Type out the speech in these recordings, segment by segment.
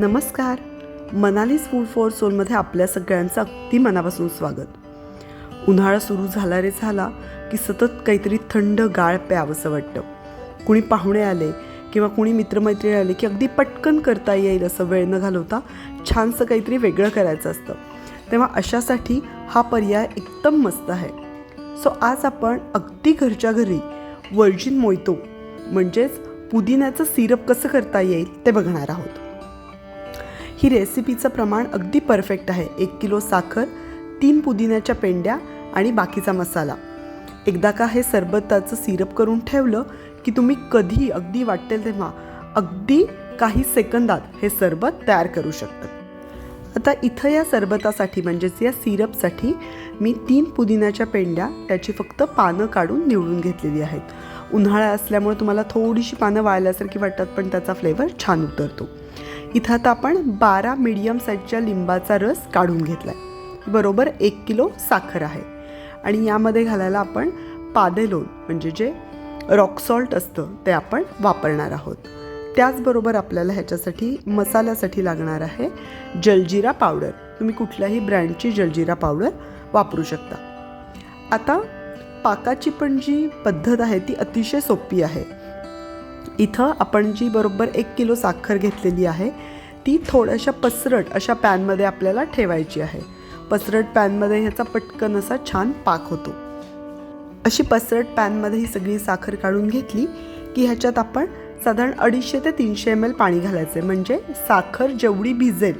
नमस्कार. मनालीज food for सोलमध्ये आपल्या सगळ्यांचं अगदी मनापासून स्वागत. उन्हाळा सुरू झाला रे झाला की सतत काहीतरी थंड गाळ प्यावंसं वाटतं. कुणी पाहुणे आले किंवा कुणी मित्रमैत्रिणी आले की अगदी पटकन करता येईल असं वेळ न घालवता छानसं काहीतरी वेगळं करायचं असतं. तेव्हा अशासाठी हा पर्याय एकदम मस्त आहे. सो आज आपण अगदी घरच्या घरी वर्जिन मोयतो म्हणजेच पुदिन्याचं सिरप कसं करता येईल ते बघणार आहोत. ही रेसिपीचं प्रमाण अगदी परफेक्ट आहे. एक किलो साखर तीन पुदिन्याच्या पेंड्या आणि बाकीचा मसाला. एकदा का हे सरबताचं सिरप करून ठेवलं की तुम्ही कधी अगदी वाटेल तेव्हा अगदी काही सेकंदात हे सरबत तयार करू शकतात आता इथं या सरबतासाठी म्हणजेच या सिरपसाठी मी तीन पुदिन्याच्या पेंड्या त्याची फक्त पानं काढून निवडून घेतलेली आहेत. उन्हाळा असल्यामुळे तुम्हाला थोडीशी पानं वाळल्यासारखी वाटतात पण त्याचा फ्लेवर छान उतरतो. इथं आता आपण बारा मीडियम साईजच्या लिंबाचा रस काढून घेतला आहे बरोबर एक किलो साखर आहे. आणि यामध्ये घालायला आपण पादेलोन म्हणजे जे रॉक सॉल्ट असतं ते आपण वापरणार आहोत. त्याचबरोबर आपल्याला ह्याच्यासाठी मसाल्यासाठी लागणार आहे जलजिरा पावडर. तुम्ही कुठल्याही ब्रँडची जलजिरा पावडर वापरू शकता. आता पाकाची पण जी पद्धत आहे ती अतिशय सोपी आहे. इथं आपण जी बरोबर एक किलो साखर घेतलेली आहे ती थोड्याशा पसरट अशा पॅनमध्ये आपल्याला ठेवायची आहे. पसरट पॅनमध्ये ह्याचा पटकन असा छान पाक होतो. अशी पसरट पॅनमध्ये ही सगळी साखर काढून घेतली की ह्याच्यात आपण साधारण अडीचशे ते तीनशे एम एल पाणी आहे म्हणजे साखर जेवढी भिजेल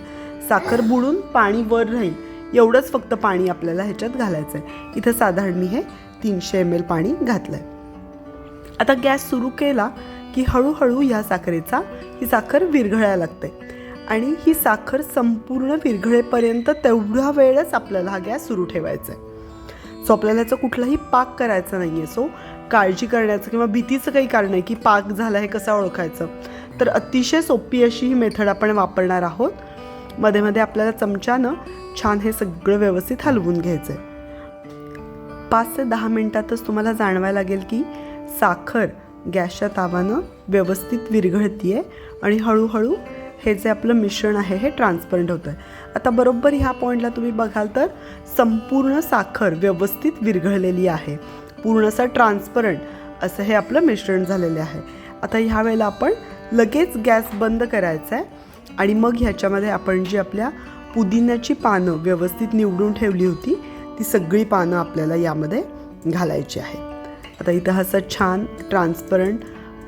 साखर बुडून पाणी वर राहील एवढंच फक्त पाणी आपल्याला ह्याच्यात घालायचं आहे इथं साधारण मी हे तीनशे एम एल पाणी घातलं आहे आता गॅस सुरू केला की हळूहळू ह्या साखरेचा ही साखर विरघळायला लागते. आणि ही साखर संपूर्ण विरघळेपर्यंत तेवढा वेळच आपल्याला हा गॅस सुरू ठेवायचा आहे सो आपल्याला याचा कुठलाही पाक करायचा नाही आहे सो काळजी करण्याचं किंवा भीतीचं काही कारण आहे की पाक झाला हे कसं ओळखायचं? तर अतिशय सोपी अशी ही मेथड आपण वापरणार आहोत. मध्ये मध्ये आपल्याला चमच्यानं छान हे सगळं व्यवस्थित हलवून घ्यायचं आहे पाच ते दहा मिनटातच तुम्हाला जाणवायला लागेल की साखर गॅसच्या तावानं व्यवस्थित विरघळती आहे आणि हळूहळू हे जे आपलं मिश्रण आहे हे ट्रान्सपरंट होतं आहे आता बरोबर ह्या पॉईंटला तुम्ही बघाल तर संपूर्ण साखर व्यवस्थित विरघळलेली आहे. पूर्ण असं ट्रान्सपरंट असं हे आपलं मिश्रण झालेलं आहे. आता ह्या वेळेला आपण लगेच गॅस बंद करायचा आहे आणि मग ह्याच्यामध्ये आपण जी आपल्या पुदिन्याची पानं व्यवस्थित निवडून ठेवली होती ती सगळी पानं आपल्याला यामध्ये घालायची आहेत. आता इथं असं छान ट्रान्सपरंट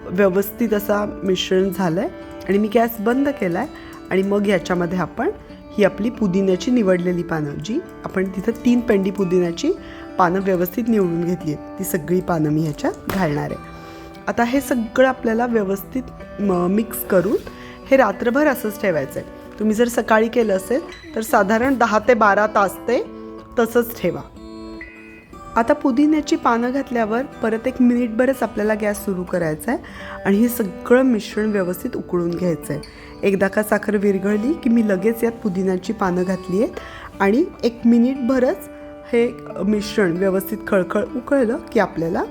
व्यवस्थित असा मिश्रण झालं आहे आणि मी गॅस बंद केला आहे आणि मग ह्याच्यामध्ये आपण ही आपली पुदिन्याची निवडलेली पानं जी आपण तिथं तीन पेंडी पुदिन्याची पानं व्यवस्थित निवडून घेतली आहेत. ती सगळी पानं मी ह्याच्यात घालणार आहे. आता हे सगळं आपल्याला व्यवस्थित म मिक्स करून हे रात्रभर असंच ठेवायचं आहे. तुम्ही जर सकाळी केलं असेल तर साधारण दहा ते बारा तास ते तसंच ठेवा. आता पुदिन्याची पानं घातल्यावर परत एक मिनिटभरच आपल्याला गॅस सुरू करायचा आहे आणि हे सगळं मिश्रण व्यवस्थित उकळून घ्यायचं आहे एकदा का साखर विरघळली की मी लगेच यात पुदिन्याची पानं घातली आहेत आणि एक मिनिटभरच हे मिश्रण व्यवस्थित खळखळ उकळलं की आपल्याला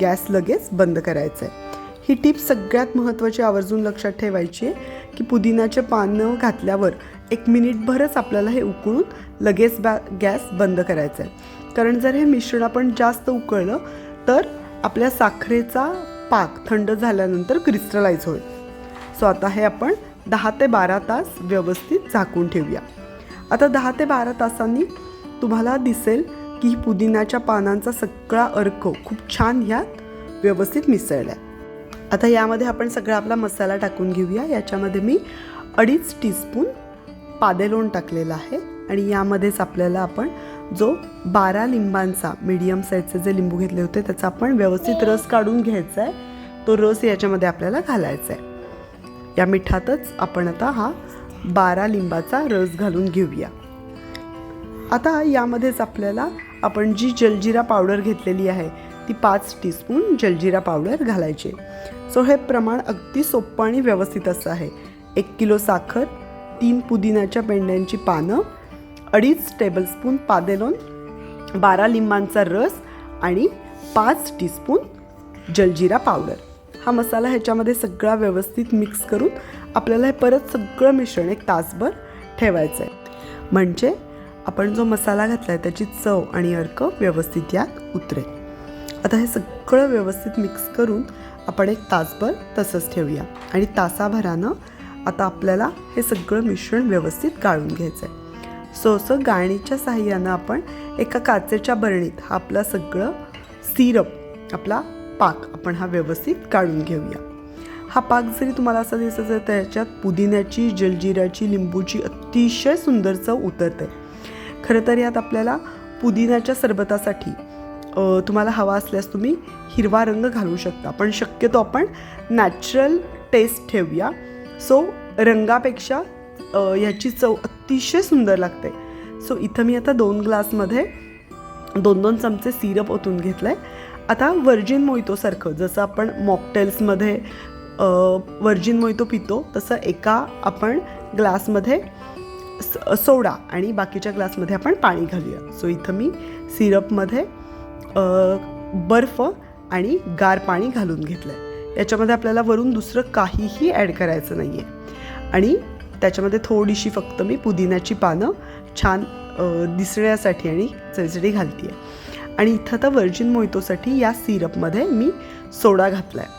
गॅस लगेच बंद करायचं आहे ही टीप सगळ्यात महत्त्वाची आवर्जून लक्षात ठेवायची आहे की पुदिन्याचे पानं घातल्यावर एक मिनिटभरच आपल्याला हे उकळून लगेच बॅ गॅस बंद करायचं आहे कारण जर हे मिश्रण आपण जास्त उकळलं तर आपल्या साखरेचा पाक थंड झाल्यानंतर क्रिस्टलाइज होईल. सो आता हे आपण दहा ते बारा तास व्यवस्थित झाकून ठेवूया. आता दहा ते बारा तासांनी तुम्हाला दिसेल की ही पुदिन्याच्या पानांचा सगळा अर्क खूप छान ह्यात व्यवस्थित मिसळला आहे आता यामध्ये आपण सगळा आपला मसाला टाकून घेऊया. याच्यामध्ये मी अडीच टीस्पून पादेलोण टाकलेलं आहे आणि यामध्येच आपल्याला आपण जो बारा लिंबांचा मीडियम साईजचे जे लिंबू घेतले होते त्याचा आपण व्यवस्थित रस काढून घ्यायचा आहे. तो रस याच्यामध्ये आपल्याला घालायचा आहे. या मिठातच आपण आता हा बारा लिंबाचा रस घालून घेऊया. आता यामध्येच आपल्याला आपण जी जलजिरा पावडर घेतलेली आहे ती पाच टीस्पून जलजिरा पावडर घालायची. सो हे प्रमाण अगदी सोपं आणि व्यवस्थित असं आहे. एक किलो साखर तीन पुदिन्याच्या पेंड्यांची पानं अडीच टेबलस्पून पादेलोन बारा लिंबांचा रस आणि पाच टीस्पून जलजिरा पावडर हा मसाला ह्याच्यामध्ये सगळा व्यवस्थित मिक्स करून आपल्याला हे परत सगळं मिश्रण एक तासभर ठेवायचं आहे म्हणजे आपण जो मसाला घातला आहे त्याची चव आणि अर्क व्यवस्थित यात उतरेल. आता हे सगळं व्यवस्थित मिक्स करून आपण एक तासभर तसंच ठेवूया. आणि तासाभरानं आता आपल्याला हे सगळं मिश्रण व्यवस्थित गाळून घ्यायचं आहे सो असं गाळणीच्या साह्यानं आपण एका काचेच्या बरणीत हा आपला सगळं सिरप आपला पाक आपण हा व्यवस्थित काढून घेऊया. हा पाक जरी तुम्हाला असा दिसत असेल त्याच्यात पुदिन्याची जलजिऱ्याची लिंबूची अतिशय सुंदर चव उतरते. खरं तर यात आपल्याला पुदिन्याच्या सरबतासाठी तुम्हाला हवा असल्यास तुम्ही हिरवा रंग घालू शकता. पण शक्यतो आपण नॅचरल टेस्ट ठेवूया. सो रंगापेक्षा याची ह्याची चव अतिशय सुंदर लागते. सो इथं मी आता दोन ग्लासमध्ये दोन दोन चमचे सिरप ओतून घेतलं आहे आता वर्जिन मोहितोसारखं जसं आपण मॉकटेल्समध्ये वर्जिन मोहितो पितो तसं एका आपण ग्लासमध्ये सोडा आणि बाकीच्या ग्लासमध्ये आपण पाणी घालूया. सो इथं मी सिरपमध्ये बर्फ आणि गार पाणी घालून घेतलं आहे याच्यामध्ये आपल्याला वरून दुसरं काहीही ॲड करायचं नाही आहे आणि त्याच्यामध्ये थोडीशी फक्त मी पुदिन्याची पानं छान दिसण्यासाठी आणि चळचडी घालते आहे आणि इथं आता वर्जिन मोहितोसाठी या सिरपमध्ये मी सोडा घातला आहे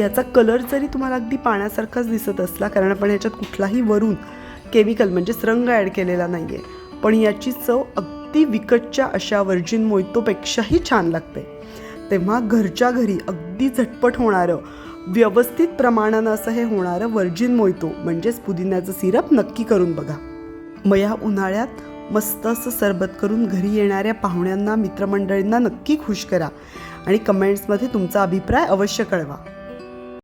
याचा कलर जरी तुम्हाला अगदी पाण्यासारखाच दिसत असला कारण आपण ह्याच्यात कुठलाही वरून केमिकल म्हणजेच रंग ॲड केलेला नाही आहे पण याची चव अगदी विकटच्या अशा वर्जिन मोहितोपेक्षाही छान लागते. तेव्हा घरच्या घरी अगदी झटपट होणारं व्यवस्थित प्रमाणानं असं हे होणारं वर्जिन मोहितो म्हणजेच पुदिन्याचं सिरप नक्की करून बघा. मग या उन्हाळ्यात मस्त असं सरबत करून घरी येणाऱ्या पाहुण्यांना मित्रमंडळींना नक्की खुश करा आणि कमेंट्समध्ये तुमचा अभिप्राय अवश्य कळवा.